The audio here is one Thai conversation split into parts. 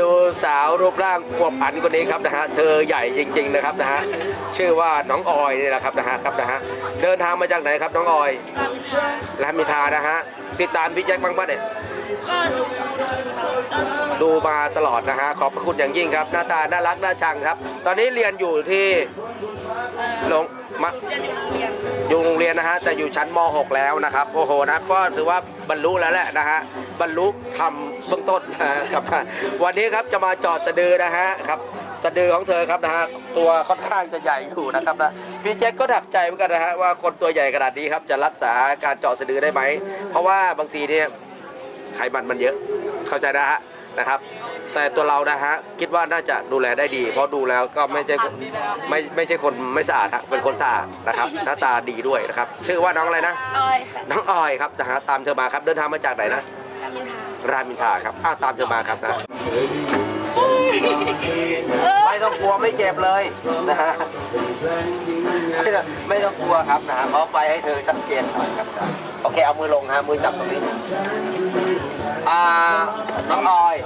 ดูสาวรูปร่างอวบอันคนนี้ครับนะฮะเธอใหญ่จริง ๆนะครับนะฮะชื่อว่าน้องออยนี่แหละครับนะฮะครับนะฮะเดินทางมาจากไหนครับน้องออยรามิทานะฮะติดตามพี่แจ็คบ้างปะเนี่ยก็ดูดูมาตลอดนะฮะขอบพระคุณอย่างยิ่งครับ หน้าตาน่ารักน่าชังครับ ตอนนี้เรียนอยู่ที่โรงมะจะ อยู่โรงเรียนนะฮะแต่อยู่ชั้นม .6 แล้วนะครับโอ้โหนะก็ถือว่าบรรลุแล้วแหละนะฮะบรรลุทำเบื้องต้นนะครับวันนี้ครับจะมาจอดสะดือนะฮะครับสะดือของเธอครับนะฮะตัวค่อนข้างจะใหญ่อยู่นะครับนะพี่แจ็คก็ถักใจเหมือนกันนะฮะว่าคนตัวใหญ่ขนาดนี้ครับจะรักษาการเจาะสะดือได้ไหมเพราะว่าบางทีเนี่ยไขมันมันเยอะเข้าใจนะฮะ นะครับ แต่ตัวเรานะฮะคิดว่าน่าจะดูแลได้ดี เพราะดูแล้วก็ไม่ใช่ไม่ไม่ใช่คนไม่สะอาดฮะเป็นคนสะอาดนะครับ หน้าตาดีด้วยนะครับ ชื่อว่าน้องอะไรนะ ออยค่ะน้องออยครับนะฮะตามเธอมาครับเดินทางมาจากไหนนะรามอินทรารามอินทราครับอ้าวตามเธอมาครับนะไม่ต้องกลัวไม่เจ็บเลยนะฮะไม่ต้องไม่ต้องกลัวครับนะฮะขอไฟให้เธอชัดเจนหน่อยครับนะโอเคเอามือลงฮะมือจับตรงนี้ อ่าน้องออย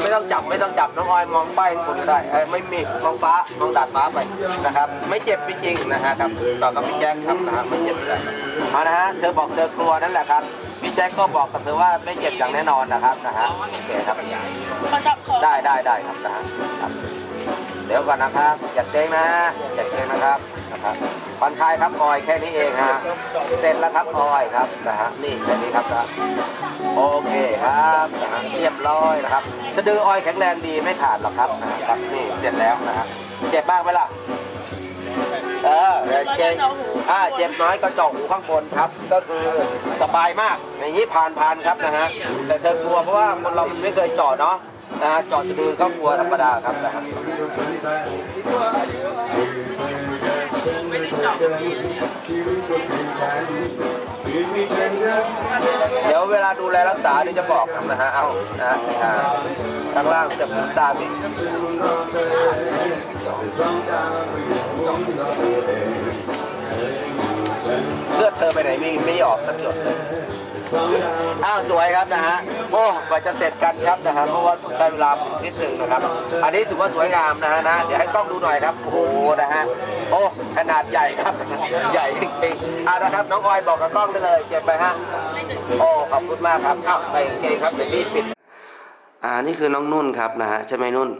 ไม่ต้องจับไม่ต้องจับน้องออยมองป้ายข้างบนก็ได้เอ้ยไม่มีมองฟ้ามองดาดฟ้าไปนะครับ ไม่เจ็บจริงๆนะฮะครับต่อกับพี่แจ็คครับนะฮะไม่เจ็บเลยเอานะฮะเธอบอกเธอกลัวนั่นแหละครับพี่แจ็คก็บอกกับเธอว่าไม่เจ็บอย่างแน่นอนนะครับนะฮะโอเคครับเขาจับคอได้ได้ได้ครับนะฮะครับเดี๋ยวก่อนนะครับอย่าเกรงนะอย่าเกรงนะครับนะครับ ผ่อนคลายครับออยแค่นี้เองฮะเสร็จแล้วครับออยครับนะฮะนี่แค่นี้ครับนะโอเคครับนะฮะเรียบร้อยนะครับสะดือออยแข็งแรงดีไม่ขาดหรอกครับนะครับนี่เสร็จแล้วนะฮะเจ็บบ้างไหมล่ะเออเจ็บอ่าเจ็บน้อยก็เจาะหูข้างบนครับ ก็คือสบายมากอย่างนี้ผ่านผ่านครับนะฮะแต่เธอกลัวเพราะว่าคนเรามันไม่เคยเจาะเนาะนะฮะเจาะสะดือก็กลัวธรรมดาครับนะฮะ เดี๋ยวเวลาดูแลรักษาเดี๋ยวจะบอกนะฮะ เอานะฮะข้างล่างจะตามอีกเลือดเธอไปไหนไม่ไม่ออกสักหยดเลย อ้าวสวยครับนะฮะโอ้กว่าจะเสร็จกันครับนะฮะเพราะว่าใช้เวลานิดหนึ่งนะครับ อันนี้ถือว่าสวยงามนะฮะนะเดี๋ยวให้กล้องดูหน่อยครับโอ้โหนะฮะโอ้ขนาดใหญ่ครับ ใหญ่จริงๆอ่านะครับน้องออยบอกกับกล้องได้เลยเจ็บไปฮะโอ้ขอบคุณมากครับอ้าวใส่กางเกงครับเดี๋ยวรีบปิดอ่านี่คือน้องนุ่นครับนะฮะใช่ไหมนุ่น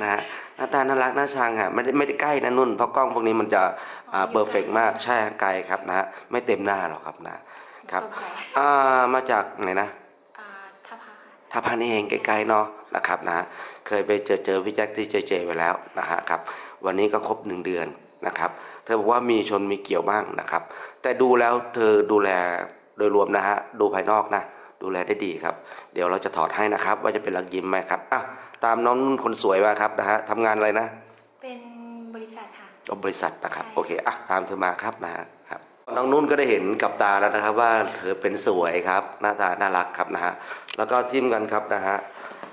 นะฮะหน้าตาน่ารักน่าชังอะไม่ได้ไม่ได้ใกล้นะนุ่นเพราะกล้องพวกนี้มันจะอ่าเบอร์เฟกมากใช่ไกลครับนะฮะไม่เต็มหน้าหรอกครับนะ ครับอ่ามาจากไหนนะอ่าท่าพาท่าพานี่เองใกล้ๆเนาะนะครับนะ เคยไปเจอเจอพี่แจ็คที่เจเจไปแล้วนะฮะครับ วันนี้ก็ครบหนึ่งเดือนนะครับ เธอบอกว่ามีชนมีเกี่ยวบ้างนะครับ แต่ดูแล้วเธอดูแลโดยรวมนะฮะ ดูภายนอกนะ ดูแลได้ดีครับ เดี๋ยวเราจะถอดให้นะครับ ว่าจะเป็นรักยิ้มไหมครับอะตามน้องนุ่นคนสวยมาครับนะฮะทำงานอะไรนะ เป็นบริษัทค่ะก็บริษัทนะครับ โอเคอะตามเธอมาครับนะฮะครับ น้องนุ่นก็ได้เห็นกับตาแล้วนะครับ ว่าเธอเป็นสวยครับ หน้าตาน่ารักครับนะฮะแล้วก็จิ้มกันครับนะฮะ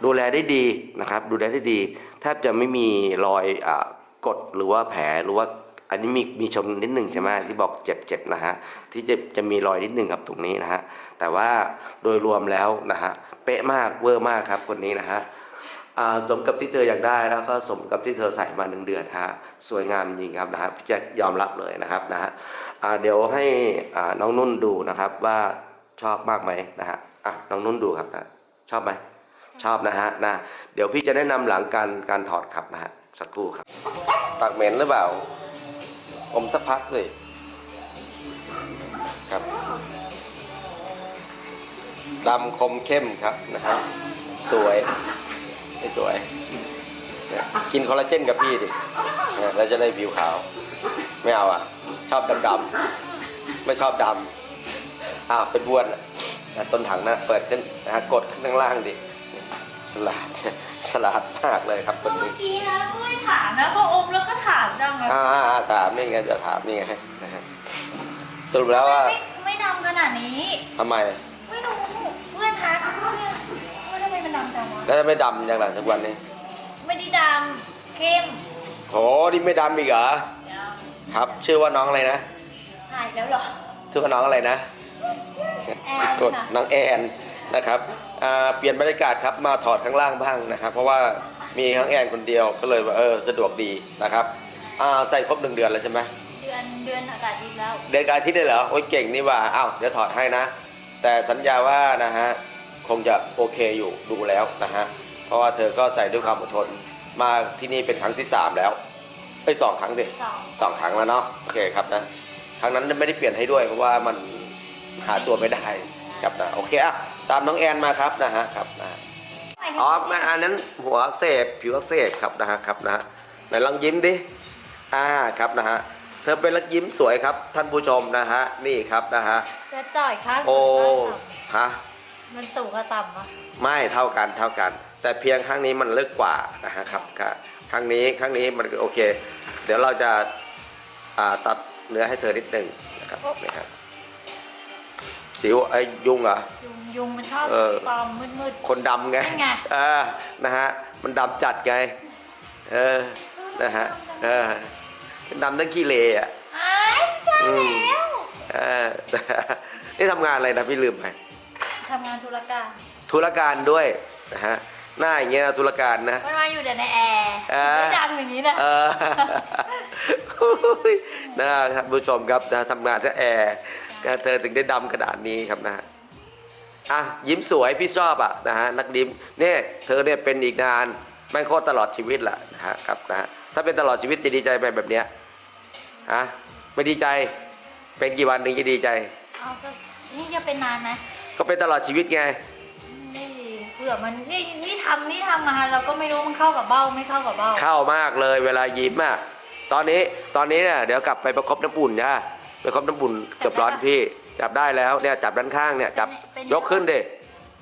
ดูแลได้ดีนะครับ ดูแลได้ดีแทบจะไม่มีรอยอกดหรือว่าแผลหรือว่าอันนี้มีมีชมนิดหนึ่งใช่ไหมที่บอกเจ็บเจ็บนะฮะที่จะจะมีรอยนิดหนึ่งกับตรงนี้นะฮะแต่ว่าโดยรวมแล้วนะฮะเป๊ะมากเวอร์มากครับคนนี้นะฮะสมกับที่เธออยากได้แล้วก็สมกับที่เธอใส่มาหนึ่งเดือนฮะสวยงามจริงครับนะฮะพี่แจ็คยอมรับเลยนะครับนะฮะ เดี๋ยวให้อ่าน้องนุ่นดูนะครับว่าชอบมากไหมนะฮะอะน้องนุ่นดูครับนะชอบไหมชอบนะฮะนะเดี๋ยวพี่จะแนะนำหลังการการถอดขับนะฮะสักครู่ครับปากเหม็นหรือเปล่าอมสักพักสิครับดำคมเข้มครับนะฮะสวยไม่สวยเนี่ยกินคอลลาเจนกับพี่ดิเนี่ยแล้วจะได้ผิวขาว ไม่เอาอะ ชอบดำดำๆไม่ชอบดำอ้าวเป็นบ้วนอะนะต้นถังนะเปิดขึ้นนะฮะกดขึ้นข้างล่างดิฉลาดฉลาดมากเลยครับคนนี้เมื่อกี้นะก็ไม่ถามนะพออมแล้วก็ถามจังเลยอ่าถามนี่ไงจะถามนี่ไงนะฮะสรุปแล้วว่าไม่ไม่ดำขนาดนี้ทำไมไม่รู้เพื่อนทักเพื่อนว่าทำไมมันดำจังวะแล้วจะไม่ดำอย่างไรทุกวันนี้ ไม่ได้ดำเข้มโหนี่ไม่ดำอีกเหรอเดี๋ยว ครับ ชื่อว่าน้องอะไรนะหายแล้วเหรอชื่อว่าน้องอะไรนะ แอนกดค่ะน้องแอนนะครับอ่าเปลี่ยนบรรยากาศครับมาถอดข้างล่างบ้างนะครับ เพราะว่ามีทั้งแอนคนเดียวก็เลยว่าเออสะดวกดีนะครับอ่าใส่ครบหนึ่งเดือนแล้วใช่ไหมเดือนเดือนอากาศดีแล้ว เดือนกบอาทิตย์ได้เหรอโอ้ยเก่งนี่หว่าอ้าวเดี๋ยวถอดให้นะ แต่สัญญาว่านะฮะคงจะโอเคอยู่ดูแล้วนะฮะเพราะว่าเธอก็ใส่ด้วยความอดทนมาที่นี่เป็นครั้งที่สามแล้วไอ้ยสองครั้งดิสองสองครั้งแล้วเนาะโอเคครับนะครั้งนั้นไม่ได้เปลี่ยนให้ด้วยเพราะว่ามันหาตัวไม่ได้ครับนะโอเคอะตามน้องแอนมาครับนะฮะครับนะอ๋อไม่อันนั้นหัวอักเสบผิวอักเสบครับนะฮะครับนะฮะไหนลองยิ้มดิอ่าครับนะฮะเธอเป็นลักยิ้มสวยครับท่านผู้ชมนะฮะนี่ครับนะฮะจะจ่อยข้างโอ้ฮะมันสูงกับต่ำอะไม่เท่ากันเท่ากัน แต่เพียงครั้งนี้มันเลิกกว่านะฮะครับครับ ครั้งนี้ครั้งนี้มันโอเค เดี๋ยวเราจะอ่าตัดเนื้อให้เธอนิดหนึ่งนะครับนี่ครับสิวไอ้ยุงเหรอยุงยุงมันชอบเออปลอมมืดคนดำไงนั่นไงเออนะฮะมันดำจัดไงเออนะฮะเออดำทั้งขี้เลอะๆอ้ายใช่อืมแล้วเออนี่ทำงานอะไรนะพี่ลืมไปทำงานธุรการธุรการด้วยนะฮะหน้าอย่างเงี้ยนะธุรการนะมันมาอยู่แต่ในแอร์เออ ไม่ดังอย่างนี้นะเออนะท่านผู้ชมครับนะทำงานที่แอร์นะเธอถึงได้ดำขนาดนี้ครับนะฮะอะยิ้มสวยพี่ชอบอะนะฮะนักยิ้มเนี่ยเธอเนี่ยเป็นอีกนานไม่โคตรตลอดชีวิตแหละนะฮะครับนะฮะถ้าเป็นตลอดชีวิตจะดีใจไปแบบเนี้ยฮะไม่ดีใจเป็นกี่วันถึงจะดีใจเอาก็นี่จะเป็นนานไหมก็เป็นตลอดชีวิตไงนี่เผื่อมันนี่นี่ทำนี่ทำมาเราก็ไม่รู้มันเข้ากับเบ้าไม่เข้ากับเบ้าเข้ามากเลยเวลายิ้มอะตอนนี้ตอนนี้เนี่ยเดี๋ยวกลับไปประคบน้ำอุ่นนะไปประคบน้ำอุ่นเกือบร้อนพี่ จับได้แล้วเนี่ยจับด้านข้างเนี่ยจับยกขึ้นดิ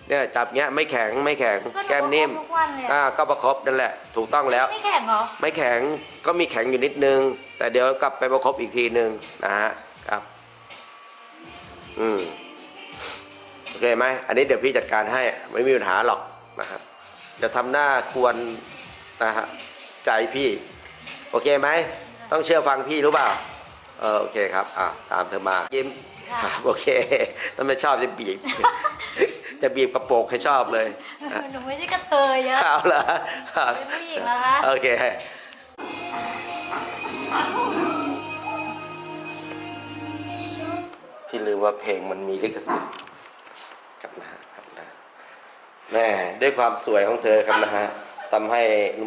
เนี่ยจับเงี้ยไม่แข็งไม่แข็งก็หแก้มนิ่มทุกวันเลยอ่าอะก็ประคบนั่นแหละ ถูกต้องแล้วไม่แข็งเหรอไม่แข็งก็มีแข็งอยู่นิดนึง แต่เดี๋ยวกลับไปประคบอีกทีนึงนะฮะครับ อืมโอเคไหมอันนี้เดี๋ยวพี่จัดการให้ไม่มีปัญหาหรอกนะครับจะทำหน้ากวนนะฮะใจพี่ โอเคไหมต้องเชื่อฟังพี่รู้เปล่าเออโอเคครับอ่าตามเธอมายิ้มค่ะครับโอเคถ้าไม่ชอบจะบีบ จะบีบกระโปรงให้ชอบเลยอะหนูไม่ใช่กระเทยอะเอาละเป็นผู้หญิงเหรอคะโอเคพี่ลืมว่าเพลงมันมีลิขสิทธิ์ ครับนะฮะครับนะแม่ด้วยความสวยของเธอครับนะฮะทำให้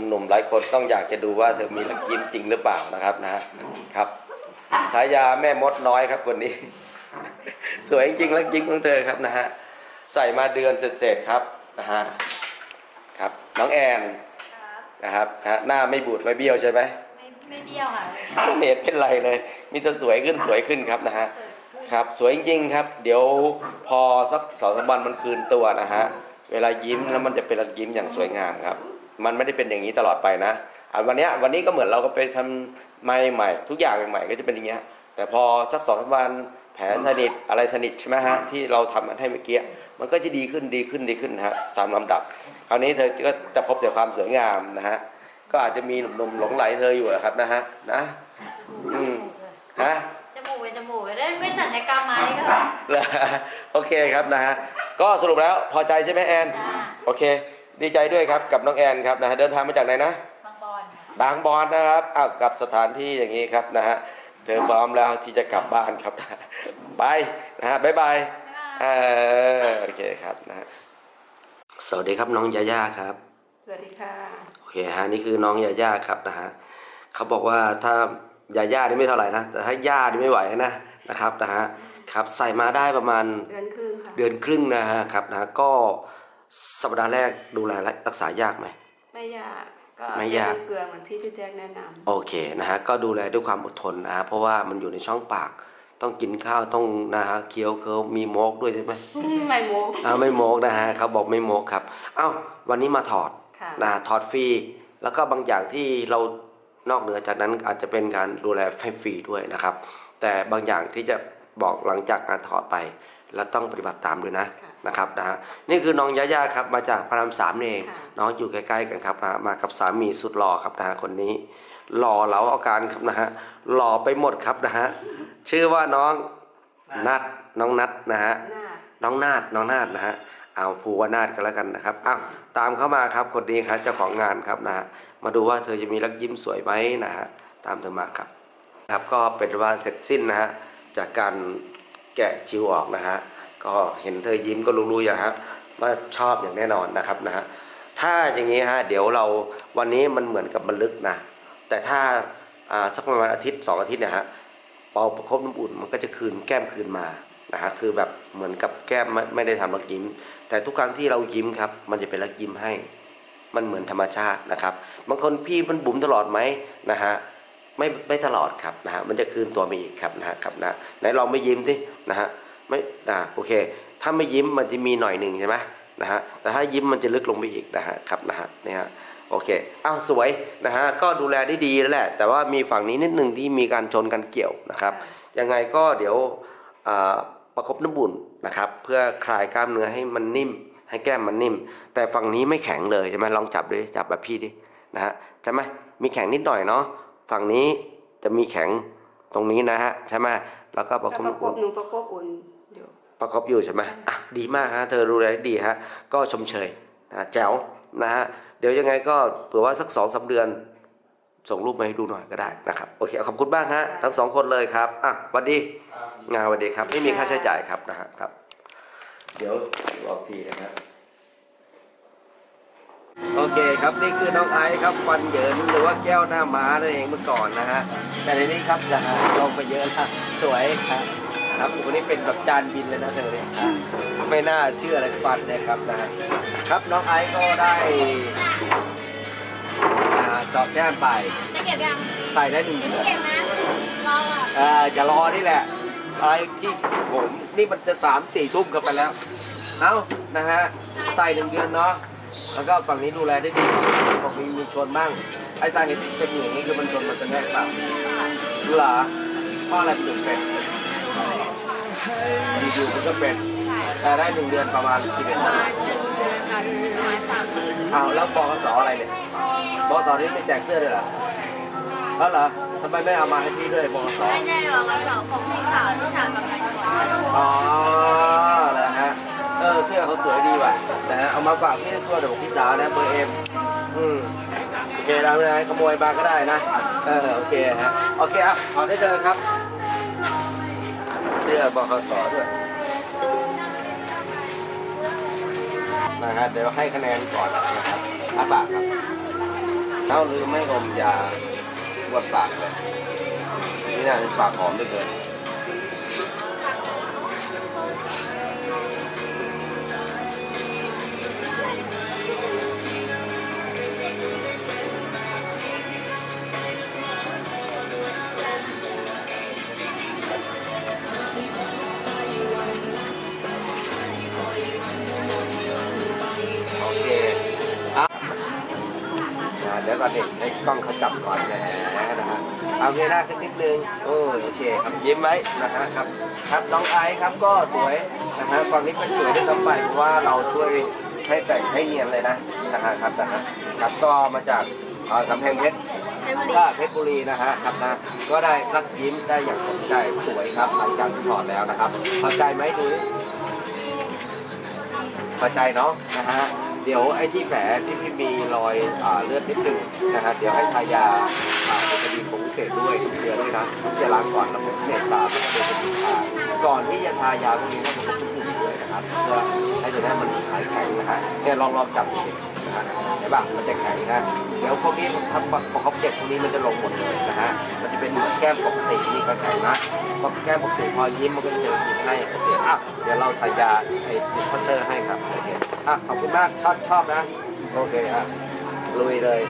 หนุ่มๆหลายคนต้องอยากจะดูว่าเธอมีลักยิ้มจริงหรือเปล่านะครับนะฮะครับฉายาแม่มดน้อยครับคนนี้ สวยจริงๆลักยิ้มของเธอครับนะฮะใส่มาเดือนเสร็จๆครับนะฮะครับน้องแอนนะครับนะฮะหน้าไม่บูดไม่เบี้ยวใช่ไหมไม่ไม่เบี้ยวค่ะเน็ตเป็นไรเลย มีแต่สวยขึ้นสวยขึ้นครับนะฮะ ครับ สวยจริงๆครับ เดี๋ยวพอสักสองสามวันมันคืนตัวนะฮะเวลายิ้มแล้วมันจะเป็นยิ้มอย่างสวยงามครับ มันไม่ได้เป็นอย่างนี้ตลอดไปนะอะวันนี้วันนี้ก็เหมือนเราก็ไปทำใหม่ใหม่ ทุกอย่างใหม่ๆก็จะเป็นอย่างเงี้ยแต่พอสักสองสามวันแผลสนิทอะไรสนิทใช่ไหมฮะที่เราทำมันให้เมื่อกี้มันก็จะดีขึ้นดีขึ้นดีขึ้นฮะตามลำดับ คราวนี้เธอก็จะพบแต่ความสวยงามนะฮะก็อาจจะมีหนุ่มๆหลงไหลเธออยู่แหละครับนะฮะนะอืม โอเคครับนะฮะก็สรุปแล้วพอใจใช่ไหมแอนจ้าโอเค ดีใจด้วยครับกับน้องแอนครับนะฮะเดินทางมาจากไหนนะบางบอลค่ะบางบอนนะครับอ้าวกับสถานที่อย่างนี้ครับนะฮะเธอพร้อมแล้วที่จะกลับบ้านครับบายนะฮะบ๊ายบายเออโอเคครับนะฮะสวัสดีครับน้องยาย่าครับ สวัสดีค่ะโอเคฮะนี่คือน้องยาย่าครับนะฮะเขาบอกว่าถ้ายาย่านี่ไม่เท่าไหร่นะแต่ถ้าย่านี่ไม่ไหวนะนะครับนะฮะ ครับใส่มาได้ประมาณเดือนครึ่งค่ะเดือนครึ่งนะฮะครับนะก็สัปดาห์แรกดูแลรักษายากไหมไม่ยากก็ไม่ยากใช้เกลือเหมือนที่พี่แจ็คแนะนโอเคนะฮะก็ดูแลด้วยความอดทนนะฮะเพราะว่ามันอยู่ในช่องปาก ต้องกินข้าวต้องนะฮะเคี้ยวเคิ้ยวมีโมกด้วยใช่ไหมำไม่โมกอ่าไม่โมกนะฮะเขาบอกไม่โมกครับเอ้าวันนี้มาถอดค่ะนะถอดฟรีแล้วก็บางอย่างที่เรานอกเหนือจากนั้นอาจจะเป็นการดูแลให้ฟรีด้วยนะครับ แต่บางอย่างที่จะ บอกหลังจากการถอดไป แล้วต้องปฏิบัติตามด้วยนะค่ะนะครับนะฮะนี่คือน้องยาย่าครับมาจากพระรามสามนี่เองค่ะน้องอยู่ใกล้ๆกันครับมามากับสามีสุดหล่อครับนะฮะคนนี้หล่อเหลาเอาการครับนะฮะหล่อไปหมดครับนะฮะชื่อว่าน้องนัดน้องนัดนะฮะหน้าน้องนาดน้องนาดนะฮะเอาภูวนาถกันแล้วกันนะครับอ้าวตามเข้ามาครับคนนี้ครับเจ้าของงานครับนะฮะมาดูว่าเธอจะมีรักยิ้มสวยไหมนะฮะตามเธอมาครับ ครับก็เป็นว่าเสร็จสิ้นนะฮะ จากการแกะจิวออกนะฮะก็เห็นเธอยิ้มก็รู้ๆอย่างฮะว่าชอบอย่างแน่นอนนะครับนะฮะถ้าอย่างนี้ฮะเดี๋ยวเราวันนี้มันเหมือนกับมันลึกนะแต่ถ้าอ่าสักประมาณอาทิตย์สองอาทิตย์เนี่ยฮะพอประคบน้ำอุ่นมันก็จะคืนแก้มคืนมานะฮะคือแบบเหมือนกับแก้มไม่ไม่ได้ทำรักยิ้ม แต่ทุกครั้งที่เรายิ้มครับ มันจะเป็นรักยิ้มให้ มันเหมือนธรรมชาตินะครับบางคนพี่มันบุ๋มตลอดไหมนะฮะ ไม่ไม่ตลอดครับนะฮะมันจะคืนตัวมาอีกครับนะฮะครับนะไหนลองไม่ยิ้มสินะฮะไม่อ่าโอเค ถ้าไม่ยิ้มมันจะมีหน่อยหนึ่งใช่ไหมนะฮะแต่ถ้ายิ้มมันจะลึกลงไปอีกนะฮะครับนะฮะเนี่ยฮะโอเคอ้าวสวยนะฮะก็ดูแลได้ดีแล้วแหละ แต่ว่ามีฝั่งนี้นิดหนึ่งที่มีการชนกันเกี่ยวนะครับยังไงก็เดี๋ยวประคบน้ำบุญนะครับ เพื่อคลายกล้ามเนื้อให้มันนิ่ม ให้แก้มมันนิ่ม แต่ฝั่งนี้ไม่แข็งเลยใช่ไหมลองจับดิจับแบบพี่ดินะฮะใช่ไหมมีแข็งนิดหน่อยเนาะ ฝั่งนี้จะมีแข็งตรงนี้นะฮะใช่ไหมแล้วก็ประคบแล้วประน้ำกอุ่บนหนูประกบอุ่นอยู่ประคบอยู่ใช่ไหมอะดีมากฮะเธอดูแลได้ดีฮะก็ชมเชยนะแจ๋วนะฮะเดี๋ยวยังไงก็เผื่อว่าสักสองสาเดือน ส่งรูปมาให้ดูหน่อยก็ได้นะครับโอเคขอบคุณบ้างฮะทั้งสองคนเลยครับอะสวัสดีงานสวัสดีครับไม่มีค่าใช้จ่ายครับนะฮะครับ เดี๋ยวบอกทีนะครับ โอเคครับนี่คือน้องไอซ์ครับฟันเหยินหรือว่าแก้วหน้าม้านั่นเองเมื่อก่อนนะฮะแต่ในนี้ครับจะลงไปเยอะแล้วสวยครับครับวันนี้เป็นแบบจานบินเลยนะเธอเนี่ยไม่น่าเชื่อเลยฟันเนะครับนะฮะครับน้องไอซ์ก็ได้อ่าเจอบแก้มไปจะเก็บยังใส่ได้หนึ่งเดี๋ยวเดือนเก็บนะรออะเอ่อจะรอนี่แหละไอ้ที่ผมนี่มันจะสามสี่ทุ่มกันไปแล้ว เอ้านะฮะใส่หนึ่งเดือนเนาะ แล้วก็ฝั่งนี้ดูแลได้ดีบอกมีมีชนบ้าง ไอ้สาเหตุที่เป็นอย่างนี้คือมันชนมันจะแน่เปล่าเหรอเพราะอะไรถึงเป็นอยู่ๆมันก็เป็นแต่ได้หนึ่งเดือนประมาณกี่เดือนอ้าวแล้วบกสอะไรเนี่ยบกสนี่ไม่แจกเสื้อเลยเหรอเออเหรอทำไมไม่เอามาให้พี่ด้วยบกสไม่แน่หรอกเราเราของพี่สาวพี่สาวกับใครก่อนอ๋อนะฮะเอเสื้อเขาสวยดีว่ะนะฮะเอามาฝากพี่ตัวเดี๋ยวผมพี่สาวนะเบอร์เอ็มอืมโอเคแล้วนะขโมยมาก็ได้นะเออโอเคฮะโอเคอะขอได้เลยครับ เสื้อบคสด้วยนะฮะเดี๋ยวให้คะแนนก่อนนะครับอาปากครับเท่าลืมไม่อมยาบวดปากเลยนี่น่าจะปากหอมด้วยเกิน กล้องเขาจับก่อนนะนะฮะเอาเงยหน้าขึ้นนิดนึงโอ้ยโอเคครับยิ้มไว้นะฮะครับครับน้องไอซ์ครับก็สวยนะฮะฝั่งนี้เป็นสวยด้วยซ้ำไปเพราะว่าเราช่วยให้แต่งให้เนียนเลยนะนะฮะครับนะฮะครับก็มาจากเอ่อกำแพงเพชรก็เพชรบุรีนะฮะครับนะก็ได้รักยิ้มได้อย่างสมใจสวยครับหลังจากที่ถอดแล้วนะครับพอใจไหมดูพอใจเนาะนะฮะ เดี๋ยวไอ้ที่แผลที่พี่มีรอยอ่าเลือดนิดหนึงนะฮะเดี๋ยวให้ทายาอ่าเป็นคดีคงเศษด้วยทุกเดือนด้วยนะจะล้างก่อนแล้วผงเศษตามแล้วก็เป็นคดีทาก่อนที่จะทายาพวกนี้ต้องเป็นทุกๆด้วยนะครับเพื่อให้ตัวนี้มันหายแข็งนะฮะเนี่ยลองลองจับดู ดินใช่ป่ะมันจะแข็งนะเดี๋ยวพวกนี้ทำพอเขาเจ็จพวกนี้มันจะลงหมดเลยนะฮะมันจะเป็นเหมือนแก้มปกตินี่ก็แข็งนะพอแก้มปกติพอยิ้มมันก็จะเจอยิ้มให้โอเคอะเดี๋ยวเราทายาไอ้ดิสพัตเตอร์ให้ครับโอเคอะขอบคุณมากชอบชอบนะโอเคอะลุยเลย